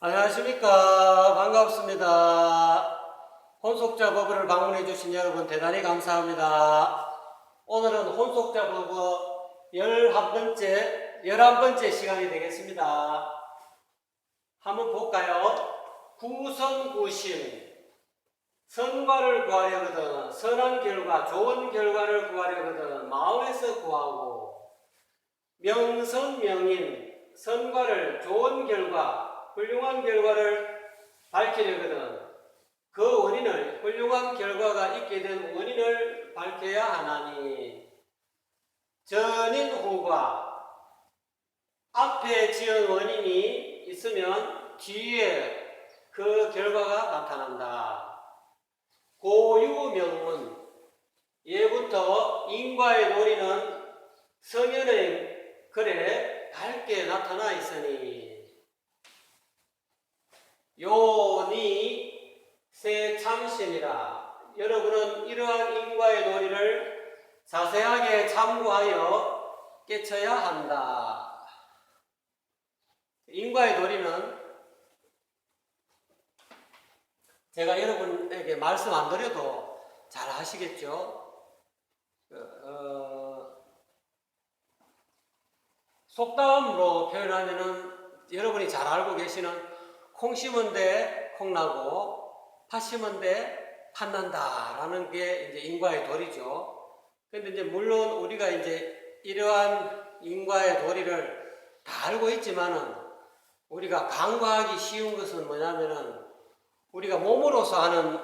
안녕하십니까. 반갑습니다. 혼속자 버블을 방문해 주신 여러분 대단히 감사합니다. 오늘은 혼속자 버블 11번째, 11번째 시간이 되겠습니다. 한번 볼까요? 구선구심. 선과를 구하려거든, 선한 결과, 좋은 결과를 구하려거든, 마음에서 구하고, 명선명인, 선과를, 좋은 결과, 훌륭한 결과를 밝히려거든, 그 원인을, 훌륭한 결과가 있게 된 원인을 밝혀야 하나니, 전인 후과, 앞에 지은 원인이 있으면 뒤에 그 결과가 나타난다. 고유명문. 예부터 인과의 논의는 성현의 글에 밝게 나타나 있으니 요니 세참신이라 여러분은 이러한 인과의 논의를 자세하게 참고하여 깨쳐야 한다. 인과의 논의는 제가 여러분에게 말씀 안 드려도 잘 아시겠죠? 어, 속담으로 표현하면은 여러분이 잘 알고 계시는 콩 심은 데 콩 나고 팥 심은 데 팥난다라는 게 이제 인과의 도리죠. 근데 이제 물론 우리가 이제 이러한 인과의 도리를 다 알고 있지만은 우리가 간과하기 쉬운 것은 뭐냐면은 우리가 몸으로서 하는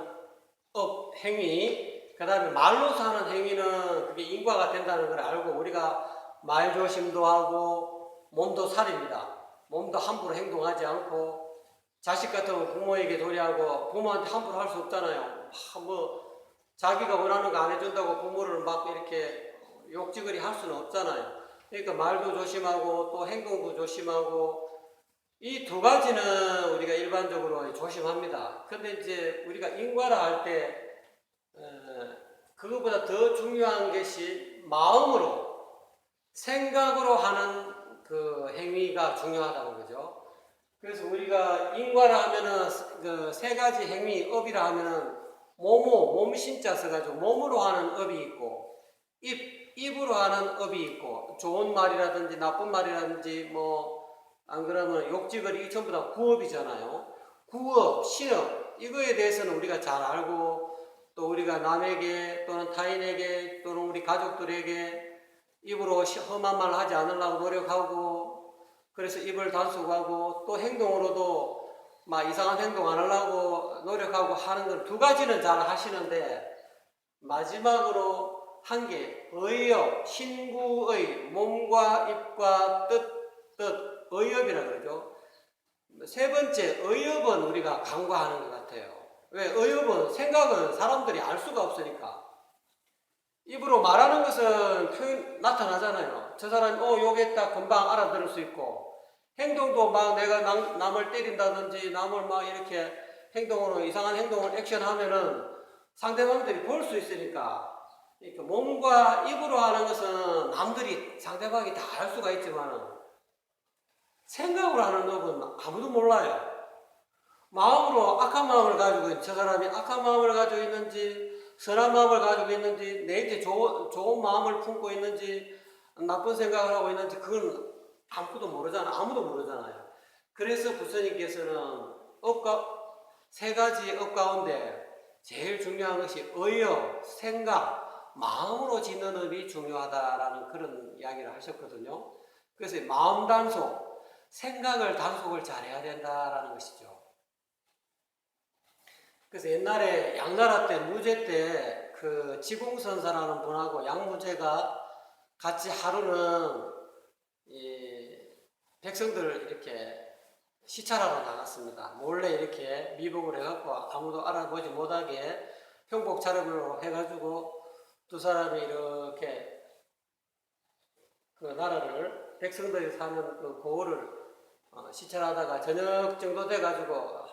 업, 행위, 그 다음에 말로서 하는 행위는 그게 인과가 된다는 걸 알고 우리가 말 조심도 하고 몸도 살입니다. 몸도 함부로 행동하지 않고 자식 같으면 부모에게 도리하고 부모한테 함부로 할 수 없잖아요. 하, 뭐 자기가 원하는 거 안 해준다고 부모를 막 이렇게 욕지거리 할 수는 없잖아요. 그러니까 말도 조심하고 또 행동도 조심하고 이 두 가지는 우리가 일반적으로 조심합니다. 근데 이제 우리가 인과라 할 때, 그것보다 더 중요한 것이 마음으로, 생각으로 하는 그 행위가 중요하다는 거죠. 그래서 우리가 인과라 하면은 그 세 가지 행위, 업이라 하면은 몸모, 몸 신자 써가지고 몸으로 하는 업이 있고, 입, 입으로 하는 업이 있고, 좋은 말이라든지 나쁜 말이라든지 뭐, 안 그러면 욕지거리 이 전부 다 구업이잖아요. 구업, 신업 이거에 대해서는 우리가 잘 알고 또 우리가 남에게 또는 타인에게 또는 우리 가족들에게 입으로 시- 험한 말 하지 않으려고 노력하고 그래서 입을 단속하고 또 행동으로도 막 이상한 행동 안 하려고 노력하고 하는 건 두 가지는 잘 하시는데 마지막으로 한게 의업, 신구의 몸과 입과 뜻, 뜻 의협이라 그러죠. 세 번째, 의협은 우리가 간과하는 것 같아요. 왜? 의협은 생각은 사람들이 알 수가 없으니까. 입으로 말하는 것은 표현 나타나잖아요. 저 사람이 어 욕했다. 금방 알아들을 수 있고. 행동도 막 내가 남, 남을 때린다든지 남을 막 이렇게 행동으로 이상한 행동을 액션하면은 상대방들이 볼 수 있으니까. 그러니까 몸과 입으로 하는 것은 남들이 상대방이 다 알 수가 있지만은 생각으로 하는 법은 아무도 몰라요. 마음으로 악한 마음을 가지고 저 사람이 악한 마음을 가지고 있는지 선한 마음을 가지고 있는지 내한테 좋은, 좋은 마음을 품고 있는지 나쁜 생각을 하고 있는지 그건 아무도 모르잖아. 아무도 모르잖아요. 그래서 부처님께서는 업가 세 가지 업 가운데 제일 중요한 것이 의여, 생각, 마음으로 짓는 업이 중요하다라는 그런 이야기를 하셨거든요. 그래서 마음 단속, 생각을 단속을 잘해야 된다라는 것이죠. 그래서 옛날에 양나라 때 무제 때 그 지공선사라는 분하고 양무제가 같이 하루는 이 백성들을 이렇게 시찰하러 나갔습니다. 몰래 이렇게 미복을 해갖고 아무도 알아보지 못하게 형복 차림으로 해가지고 두 사람이 이렇게 그 나라를 백성들이 사는 그 고을을 어, 시찰하다가 저녁 정도 돼가지고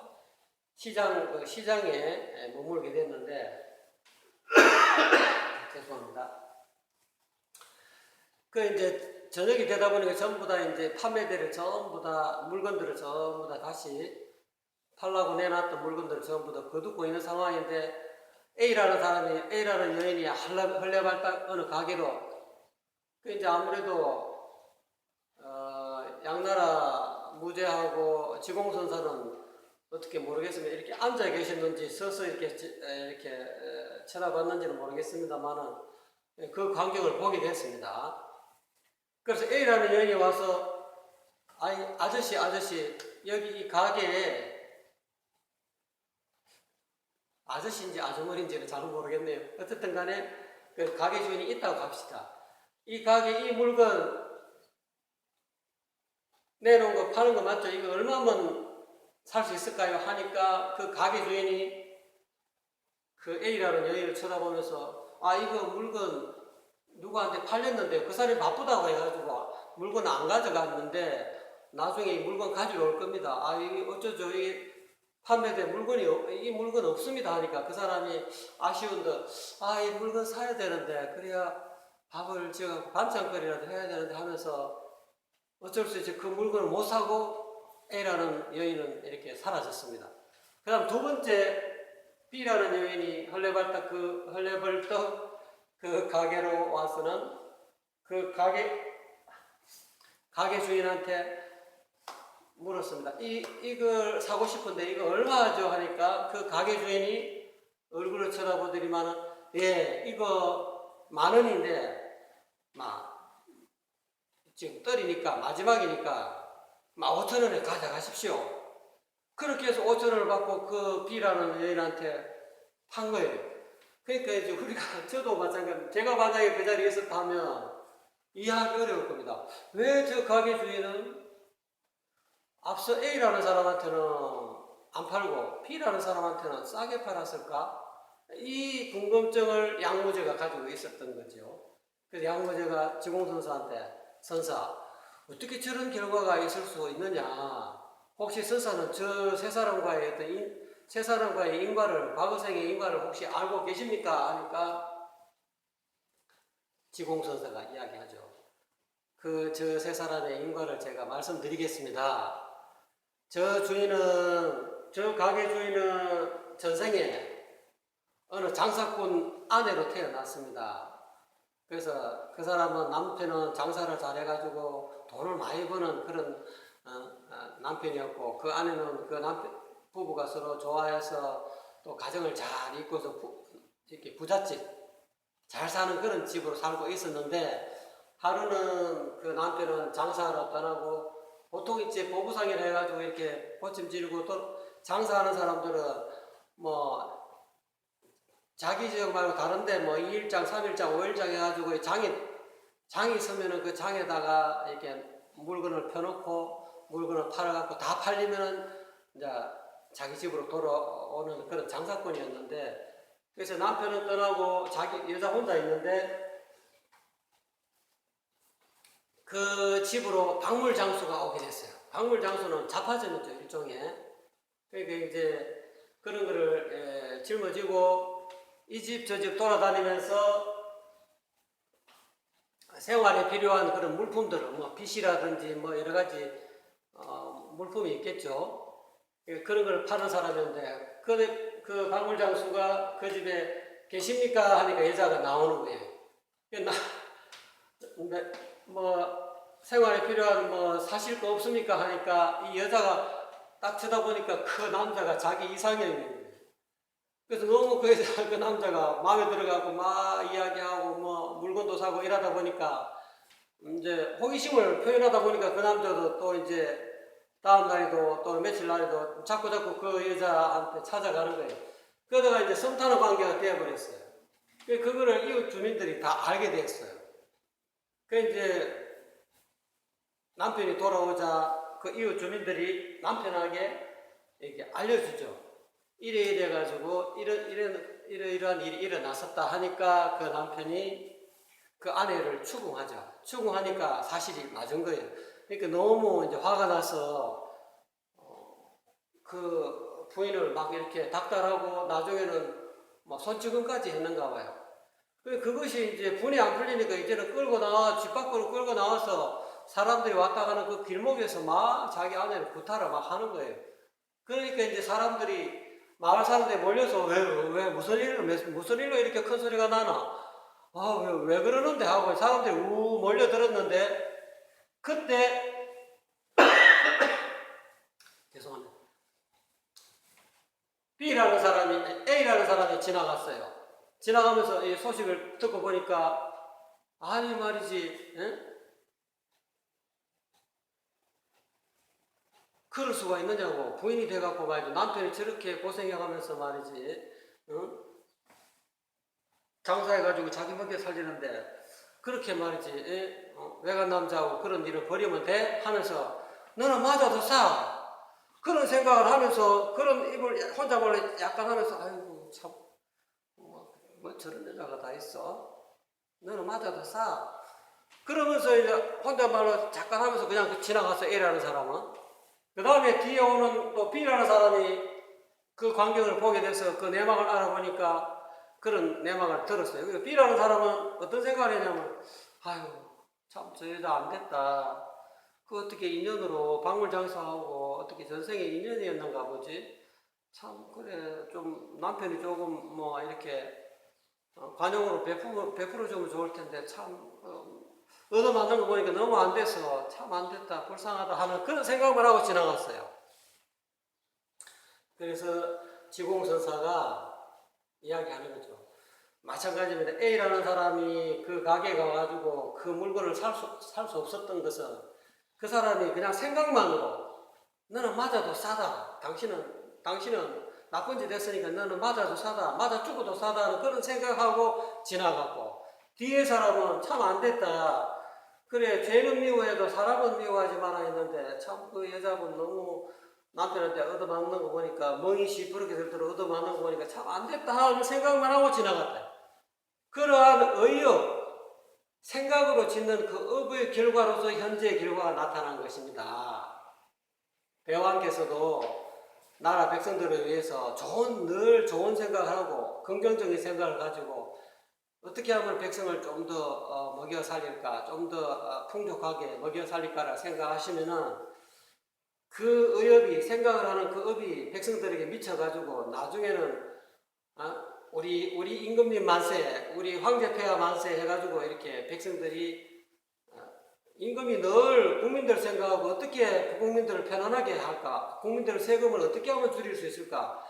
시장 그 시장에 머물게 됐는데 죄송합니다. 그 이제 저녁이 되다 보니까 전부 다 이제 판매대를 전부 다 물건들을 전부 다 다시 팔라고 내놨던 물건들을 전부 다 거두고 있는 상황인데 A라는 사람이 A라는 여인이 헐레발딱 어느 가게로 그 이제 아무래도 어, 양나라 무죄하고 지공선사는 어떻게 모르겠으면 이렇게 앉아 계셨는지 서서 이렇게 이렇게 에, 쳐다봤는지는 모르겠습니다만은 그 광경을 보게 됐습니다. 그래서 A라는 여인이 와서 아이 아저씨 아저씨 여기 이 가게에 아저씨인지 아주머니인지는 잘 모르겠네요. 어쨌든 간에 그 가게 주인이 있다고 합시다. 이 가게 이 물건 내놓은 거 파는 거 맞죠? 이거 얼마면 살 수 있을까요? 하니까 그 가게 주인이 그 A라는 여인을 쳐다보면서 아 이거 물건 누구한테 팔렸는데 그 사람이 바쁘다고 해가지고 물건 안 가져갔는데 나중에 이 물건 가지러 올 겁니다. 아 이게 어쩌죠? 이 판매된 물건이 없- 이 물건 없습니다 하니까 그 사람이 아쉬운데 아 이 물건 사야 되는데 그래야 밥을 지어 반찬거리라도 해야 되는데 하면서 어쩔 수 없이 그 물건을 못 사고 A라는 여인은 이렇게 사라졌습니다. 그 다음 두 번째 B라는 여인이 헐레벌떡 그 헐레벌떡 그 가게로 와서는 그 가게 가게 주인한테 물었습니다. 이 이걸 사고 싶은데 이거 얼마죠 하니까 그 가게 주인이 얼굴을 쳐다보더니만은 예 이거 만 원인데 막 지금 떨이니까 마지막이니까 막 5천 원에 가져가십시오. 그렇게 해서 5천 원을 받고 그 B라는 여인한테 판 거예요. 그러니까 이제 우리가 저도 마찬가지 제가 만약에 그 자리에 있었다면 이해하기 어려울 겁니다. 왜 저 가게 주인은 앞서 A라는 사람한테는 안 팔고 B라는 사람한테는 싸게 팔았을까? 이 궁금증을 양무제가 가지고 있었던 거죠. 그래서 양무제가 지공선사한테 선사 어떻게 저런 결과가 있을 수 있느냐? 혹시 선사는 저 세 사람과의 어떤 인, 세 사람과의 인과를 과거생의 인과를 혹시 알고 계십니까? 하니까 지공선사가 이야기하죠. 그 저 세 사람의 인과를 제가 말씀드리겠습니다. 저 주인은 저 가게 주인은 전생에 어느 장사꾼 아내로 태어났습니다. 그래서 그 사람은 남편은 장사를 잘해가지고 돈을 많이 버는 그런 어, 어, 남편이었고 그 아내는 그 남편 부부가 서로 좋아해서 또 가정을 잘 이끌어서 부, 이렇게 부잣집 잘 사는 그런 집으로 살고 있었는데 하루는 그 남편은 장사하러 떠나고 보통 이제 보부상이라 해가지고 이렇게 보침 지르고 또 장사하는 사람들은 뭐 자기 지역 말고 다른데 뭐 2일장, 3일장, 5일장 해가지고 장이 장이 서면은 그 장에다가 이렇게 물건을 펴놓고 물건을 팔아갖고 다 팔리면은 이제 자기 집으로 돌아오는 그런 장사꾼이었는데 그래서 남편은 떠나고 자기 여자 혼자 있는데 그 집으로 박물 장수가 오게 됐어요. 박물 장수는 자파점이죠 일종의. 그러니까 이제 그런 거를 에, 짊어지고 이 집 저 집 돌아다니면서 생활에 필요한 그런 물품들을 뭐 빗이라든지 뭐 여러 가지 어, 물품이 있겠죠. 예, 그런 걸 파는 사람인데 그, 그 박물 장수가 그 집에 계십니까 하니까 여자가 나오는 거예요. 그 나, 뭐 생활에 필요한 뭐 사실 거 없습니까 하니까 이 여자가 딱 쳐다보니까 그 남자가 자기 이상형인 거예요. 그래서 너무 그, 여자, 그 남자가 마음에 들어가고 막 이야기하고 뭐 물건도 사고 이러다 보니까 이제 호기심을 표현하다 보니까 그 남자도 또 이제 다음 날에도 또 며칠 날에도 자꾸 자꾸 그 여자한테 찾아가는 거예요. 그러다가 이제 썸 타는 관계가 되어버렸어요. 그 그거를 이웃 주민들이 다 알게 됐어요. 그 이제 남편이 돌아오자 그 이웃 주민들이 남편에게 이렇게 알려주죠. 이래 이래 가지고 이런 이런 이러이러한 일이 일어났었다 하니까 그 남편이 그 아내를 추궁하죠. 추궁하니까 사실이 맞은 거예요. 그러니까 너무 이제 화가 나서 어, 그 부인을 막 이렇게 닥달하고 나중에는 뭐 손찌검까지 했는가 봐요. 그 그것이 이제 분이 안 풀리니까 이제는 끌고 나와 집 밖으로 끌고 나와서 사람들이 왔다 가는 그 길목에서 막 자기 아내를 구타를 막 하는 거예요. 그러니까 이제 사람들이 마을 사람들이 몰려서 왜, 왜 무슨 일로 무슨 일로 이렇게 큰 소리가 나나? 아, 왜, 왜 그러는데 하고 사람들이 우 몰려들었는데 그때 죄송합니다. B라는 사람이 A라는 사람이 지나갔어요. 지나가면서 이 소식을 듣고 보니까 아니 말이지, 응? 그럴 수가 있느냐고 부인이 돼갖고 말이지 남편이 저렇게 고생해가면서 말이지, 응? 장사해가지고 자기 먹여 살리는데 그렇게 말이지. 에? 어, 외간 남자하고 그런 일을 벌이면 돼? 하면서 너는 맞아도 싸. 그런 생각을 하면서 그런 입을 혼자 몰래 약간 하면서 아이고 참. 뭐, 뭐 저런 여자가 다 있어? 너는 맞아도 싸. 그러면서 이제 혼자말로 잠깐 하면서 그냥 지나갔어 A라는 사람은 그 다음에 뒤에 오는 또 B라는 사람이 그 광경을 보게 돼서 그 내막을 알아보니까 그런 내막을 들었어요. 그래서 B라는 사람은 어떤 생각을 했냐면, 아유, 참, 저 여자 안 됐다. 그 어떻게 인연으로 박물 장사하고 어떻게 전생에 인연이었는가 보지. 참, 그래, 좀 남편이 조금 뭐 이렇게 어, 관용으로 베풀어, 베풀어 주면 좋을 텐데 참, 어, 얻어맞는 거 보니까 너무 안 돼서 참 안 됐다, 불쌍하다 하는 그런 생각만 하고 지나갔어요. 그래서 지공선사가 이야기하는 거죠. 마찬가지입니다. A라는 사람이 그 가게에 가가지고 그 물건을 살 수, 살 수 없었던 것은 그 사람이 그냥 생각만으로 너는 맞아도 싸다. 당신은, 당신은 나쁜 짓 했으니까 너는 맞아도 싸다. 맞아 죽어도 싸다는 그런 생각하고 지나갔고 뒤에 사람은 참 안 됐다. 그래, 죄는 미워해도 사람은 미워하지 말아 했는데 참 그 여자분 너무 남편한테 얻어맞는 거 보니까 멍이 시퍼렇게 들도록 얻어맞는 거 보니까 참 안 됐다 하는 생각만 하고 지나갔다. 그러한 의업, 생각으로 짓는 그 업의 결과로서 현재의 결과가 나타난 것입니다. 배왕께서도 나라 백성들을 위해서 좋은, 늘 좋은 생각을 하고 긍정적인 생각을 가지고 어떻게 하면 백성을 좀더 어, 먹여 살릴까, 좀더 어, 풍족하게 먹여 살릴까를 생각하시면은 그 의업이 생각을 하는 그 업이 백성들에게 미쳐가지고 나중에는 아, 우리 우리 임금님 만세, 우리 황제폐하 만세 해가지고 이렇게 백성들이 어, 임금이 늘 국민들 생각하고 어떻게 국민들을 편안하게 할까, 국민들 세금을 어떻게 하면 줄일 수 있을까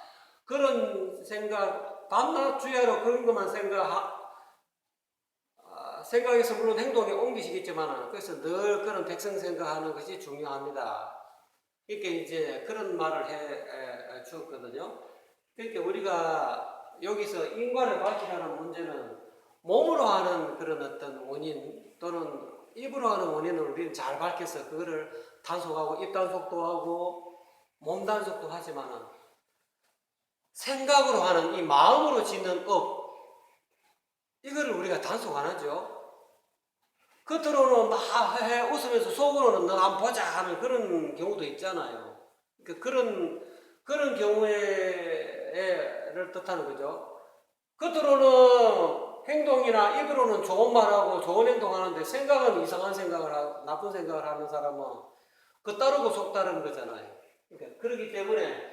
그런 생각 밤낮 주야로 그런 것만 생각. 생각에서 물론 행동에 옮기시겠지만 그래서 늘 그런 백성 생각하는 것이 중요합니다. 이렇게 이제 그런 말을 해, 해 주었거든요. 그러니까 우리가 여기서 인과를 밝히라는 문제는 몸으로 하는 그런 어떤 원인 또는 입으로 하는 원인을 우리는 잘 밝혀서 그거를 단속하고 입 단속도 하고 몸 단속도 하지만은 생각으로 하는 이 마음으로 짓는 업 이거를 우리가 단속 안 하죠. 겉으로는 막 해, 웃으면서 속으로는 너 안 보자 하는 그런 경우도 있잖아요. 그러니까 그런 그런 경우에를 뜻하는 거죠. 겉으로는 행동이나 입으로는 좋은 말하고 좋은 행동하는데 생각은 이상한 생각을 하고 나쁜 생각을 하는 사람은 그 따르고 속 따르는 거잖아요. 그러니까 그렇기 때문에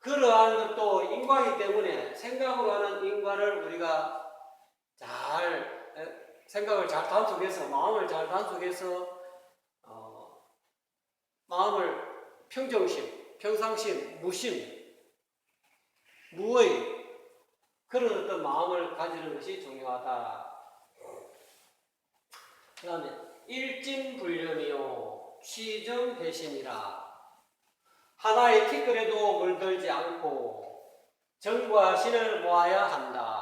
그러한 것도 인과이기 때문에 생각으로 하는 인과를 우리가 잘 생각을 잘 단속해서 마음을 잘 단속해서 어, 마음을 평정심, 평상심, 무심, 무의 그런 어떤 마음을 가지는 것이 중요하다. 그 다음에 일진불념이요 취정배신이라 하나의 티끌에도 물들지 않고 정과 신을 모아야 한다.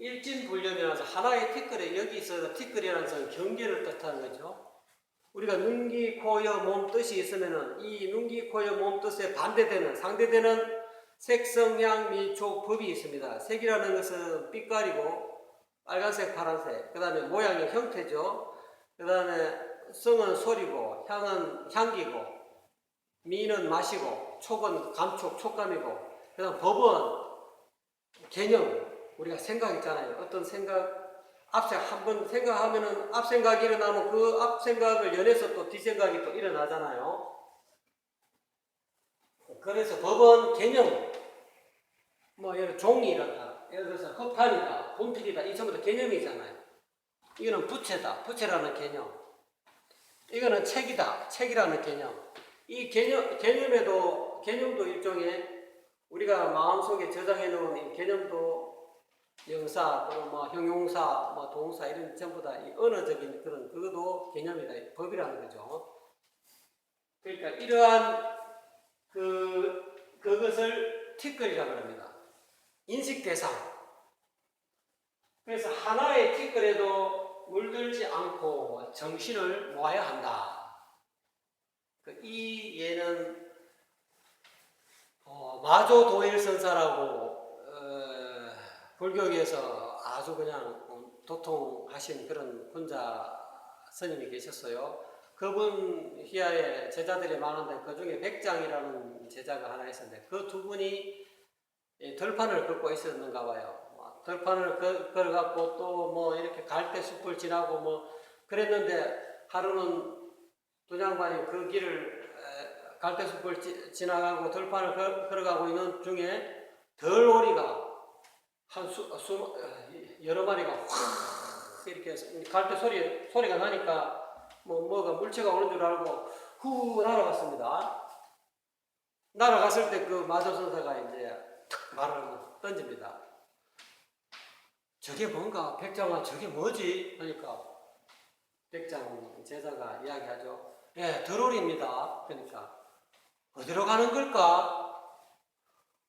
일진 불념이라서 하나의 티끌에 여기서 티끌이라는 것은 경계를 뜻하는 거죠. 우리가 눈기, 코여, 몸 뜻이 있으면은 이 눈기, 코여, 몸 뜻에 반대되는 상대되는 색성, 향, 미, 촉, 법이 있습니다. 색이라는 것은 빛깔이고 빨간색, 파란색. 그 다음에 모양이 형태죠. 그 다음에 성은 소리고 향은 향기고 미는 맛이고 촉은 감촉, 촉감이고 그 다음 법은 개념, 우리가 생각했잖아요. 어떤 생각, 앞에 한번 생각하면은 앞 생각이 일어나면 그 앞 생각을 연해서 또뒷 생각이 또 일어나잖아요. 그래서 법은 개념, 뭐 예를 들어 종이라다, 예를 들어서 허판이다, 분필이다, 이 전부 다 개념이잖아요. 이거는 부채다, 부채라는 개념. 이거는 책이다, 책이라는 개념. 이 개념 개념에도 개념도 일종의 우리가 마음속에 저장해 놓은 이 개념도 영사 또는 뭐 형용사, 뭐 동사 이런 전부 다 이 언어적인 그런 그것도 개념이다, 법이라는 거죠. 그러니까 이러한 그 그것을 티끌이라고 합니다. 인식 대상. 그래서 하나의 티끌에도 물들지 않고 정신을 모아야 한다. 그 이 예는 어, 마조 도일 선사라고 어, 불교계에서 아주 그냥 도통하신 그런 혼자 스님이 계셨어요. 그분 희야에 제자들이 많은데 그 중에 백장이라는 제자가 하나 있었는데 그 두 분이 이 들판을 걷고 있었는가 봐요. 뭐 들판을 걸- 걸어갖고 또 뭐 이렇게 갈대 숲을 지나고 뭐 그랬는데 하루는 두 장관이 그 길을 에, 갈대 숲을 지, 지나가고 들판을 걸, 걸어가고 있는 중에 덜오리가 한 수, 수, 어, 여러 마리가 확 이렇게 갈대 소리 소리가 나니까 뭐 뭐가 물체가 오는 줄 알고 후 날아갔습니다. 날아갔을 때 그 마조선사가 이제 탁 말을 던집니다. 저게 뭔가 백장아 저게 뭐지? 하니까 백장 제자가 이야기하죠. 예, 드롤입니다. 그러니까 어디로 가는 걸까?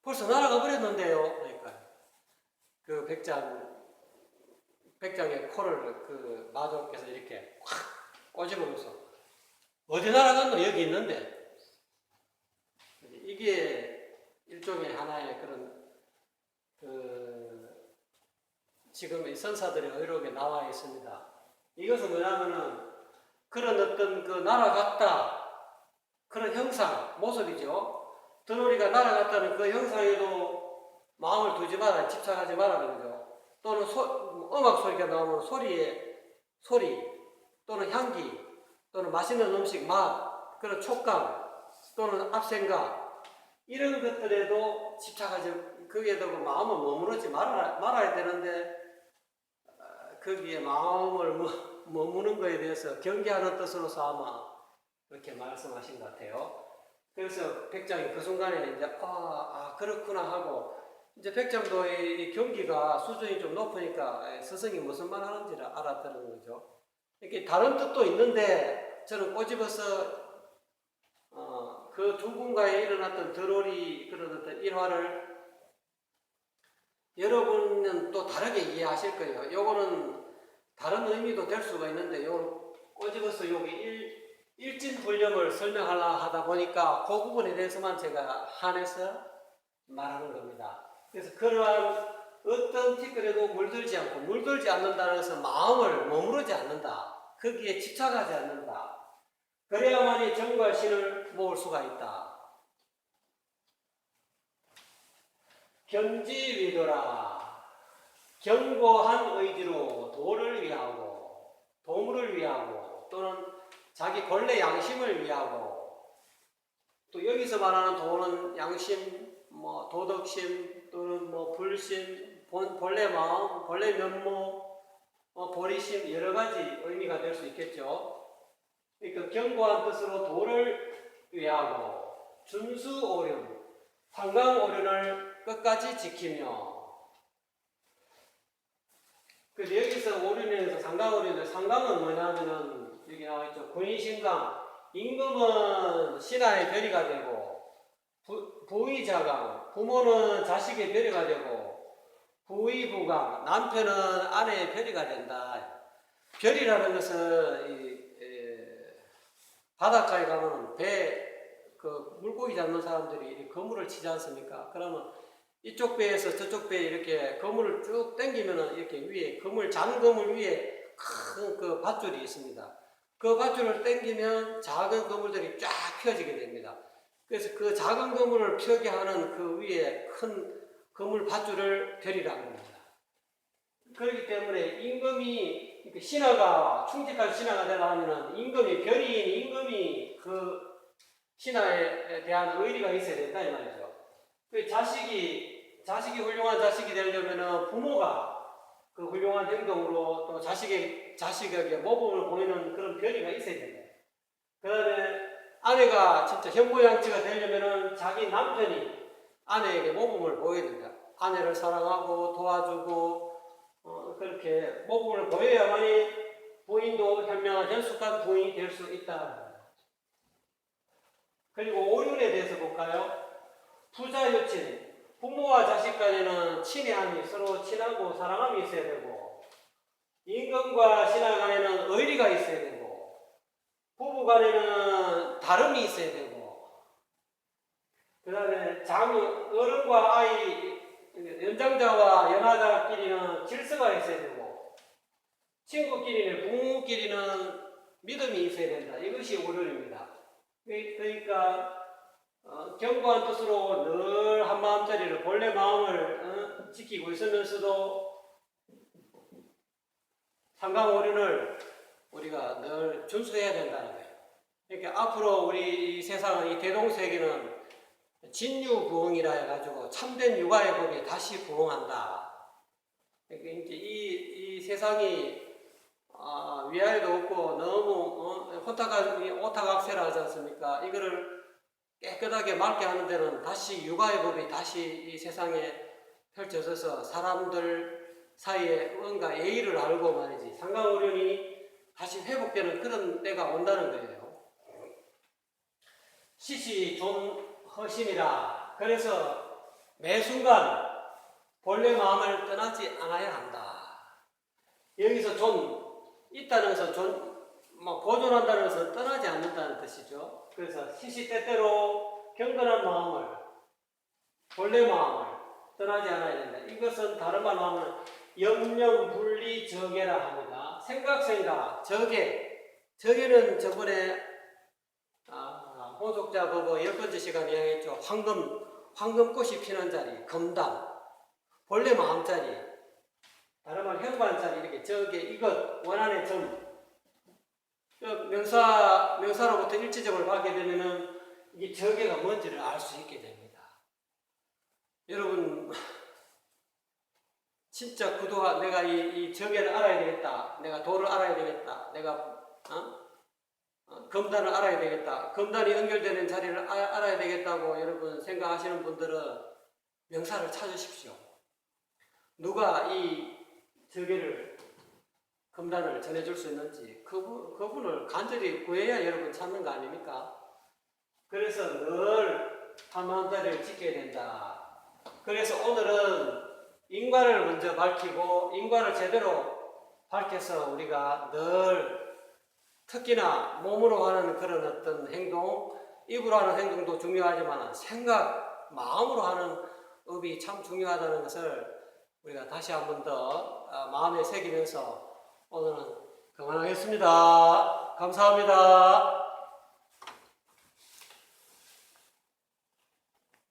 벌써 날아가 버렸는데요. 그러니까 그 백장 백장의 코를 그 마조께서 이렇게 확 꼬집으면서 어디 날아갔노? 여기 있는데 이게 일종의 하나의 그런 그 지금 이 선사들의 의록에 나와 있습니다. 이것은 뭐냐면은 그런 어떤 그 날아갔다 그런 형상 모습이죠. 드놀이가 날아갔다는 그 형상에도 마음을 두지 마라 집착하지 말라는 거죠. 또는 소, 음악 소리가 나오면 소리에 소리 또는 향기 또는 맛있는 음식 맛 그런 촉감 또는 앞생각 이런 것들에도 집착하지 거기에도 그 마음을 머무르지 말아야, 말아야 되는데 어, 거기에 마음을 머- 머무는 것에 대해서 경계하는 뜻으로서 아마 그렇게 말씀하신 것 같아요. 그래서 백장이 그 순간에 이제 아, 아 그렇구나 하고 이제 이 경기가 수준이 좀 높으니까 에, 스승이 무슨 말 하는지를 알아듣는 거죠. 이렇게 다른 뜻도 있는데 저는 꼬집어서 어, 그 두 분과의 일어났던 드롤이 그런 어떤 일화를 여러분은 또 다르게 이해하실 거예요. 요거는 다른 의미도 될 수가 있는데 요걸 꼬집어서 여기 일, 일진 불념을 설명하려 하다 보니까 그 부분에 대해서만 제가 한해서 말하는 겁니다. 그래서 그러한 어떤 티끌에도 물들지 않고 물들지 않는다는 것은 마음을 머무르지 않는다. 거기에 집착하지 않는다. 그래야만이 정과 신을 모을 수가 있다. 견지위도라. 견고한 의지로 도를 위하고, 도물을 위하고, 또는 자기 본래 양심을 위하고, 또 여기서 말하는 도는 양심, 뭐 도덕심, 또는 뭐 불심, 본, 본래 마음, 본래 면모, 뭐 보리심 여러 가지 의미가 될 수 있겠죠. 그러니까 견고한 뜻으로 도를 위하고 준수 오륜, 상강 오륜을 끝까지 지키며 그래서 여기서 오륜에서 상강 오륜인데 상강은 뭐냐면은 여기 나와 있죠. 군의신강, 임금은 신하의 별이가 되고 부, 부의자강, 부모는 자식의 별이가 되고 부의부강, 남편은 아내의 별이가 된다. 별이라는 것은 이, 에, 바닷가에 가면 배, 그 물고기 잡는 사람들이 그물을 치지 않습니까? 그러면 이쪽 배에서 저쪽 배에 이렇게 그물을 쭉 당기면은 이렇게 위에 그물, 잔 그물 위에 큰 그 밧줄이 있습니다. 그 밧줄을 당기면 작은 그물들이 쫙 펴지게 됩니다. 그래서 그 작은 그물을 펴게 하는 그 위에 큰 그물 밧줄을 별이라고 합니다. 그렇기 때문에 임금이 신하가 충직한 신하가 되려면은 임금이 별이인 임금이 그 신하에 대한 의리가 있어야 된다 이 말이죠. 그 자식이 자식이 훌륭한 자식이 되려면은 부모가 그 훌륭한 행동으로 또 자식의 자식에게 모범을 보이는 그런 변이가 있어야 된다. 그다음에 아내가 진짜 현모양처가 되려면은 자기 남편이 아내에게 모범을 보여야 된다. 아내를 사랑하고 도와주고 어, 그렇게 모범을 보여야만이 부인도 현명한 현숙한 부인이 될 수 있다. 그리고 오륜에 대해서 볼까요? 부자 여친, 부모와 자식 간에는 친애함이 서로 친하고 사랑함이 있어야 되고 임금과 신하 간에는 의리가 있어야 되고 부부 간에는 다름이 있어야 되고 그 다음에 장 어른과 아이 연장자와 연하자끼리는 질서가 있어야 되고 친구끼리는 부모끼리는 믿음이 있어야 된다. 이것이 오륜입니다. 그러니까 어, 견고한 뜻으로 늘 한마음짜리를 본래 마음을 어, 지키고 있으면서도 상강오륜을 우리가 늘 준수해야 된다는 거예요. 그러니까 앞으로 우리 이 세상은 이 대동세계는 진유부흥이라 해가지고 참된 육아의 법이 다시 부흥한다. 그러니까 이제 이, 이 세상이 아, 위아래도 없고 너무 어, 호타가 오타각세라 하지 않습니까? 이거를 깨끗하게 맑게 하는 데는 다시 육아의 법이 다시 이 세상에 펼쳐져서 사람들 사이에 뭔가 예의를 알고 말이지 상강오륜이 다시 회복되는 그런 때가 온다는 거예요. 시시 존허심이라 그래서 매 순간 본래 마음을 떠나지 않아야 한다. 여기서 존 있다는 것은 존, 뭐 보존한다는 것은 떠나지 않는다는 뜻이죠. 그래서 시시때때로 경건한 마음을 본래 마음을 떠나지 않아야 된다. 이것은 다른 말로 하면 염려분리 정해라 합니다. 생각 생각 정해 정해는 저번에 아, 호속자 보고 열 번째 시간에 이야기했죠. 황금 황금꽃이 피는 자리 금단 본래 마음자리 다른 말 현관자리 이렇게 저게 이것 원한의 점그 명사 명사로부터 일지점을 받게 되면은 이게 저게가 뭔지를 알 수 있게 됩니다. 여러분 진짜 구도가 내가 이, 이 저게를 알아야 되겠다. 내가 도를 알아야 되겠다. 내가 어? 어, 검단을 알아야 되겠다. 검단이 연결되는 자리를 아- 알아야 되겠다고 여러분 생각하시는 분들은 명사를 찾으십시오. 누가 이 저게를 검단을 전해줄 수 있는지 그분, 그분을 간절히 구해야 여러분 찾는 거 아닙니까? 그래서 늘 한마음자리를 지켜야 된다. 그래서 오늘은 인과를 먼저 밝히고 인과를 제대로 밝혀서 우리가 늘 특히나 몸으로 하는 그런 어떤 행동, 입으로 하는 행동도 중요하지만 생각, 마음으로 하는 업이 참 중요하다는 것을 우리가 다시 한 번더 아, 마음에 새기면서 오늘은 그만하겠습니다. 감사합니다.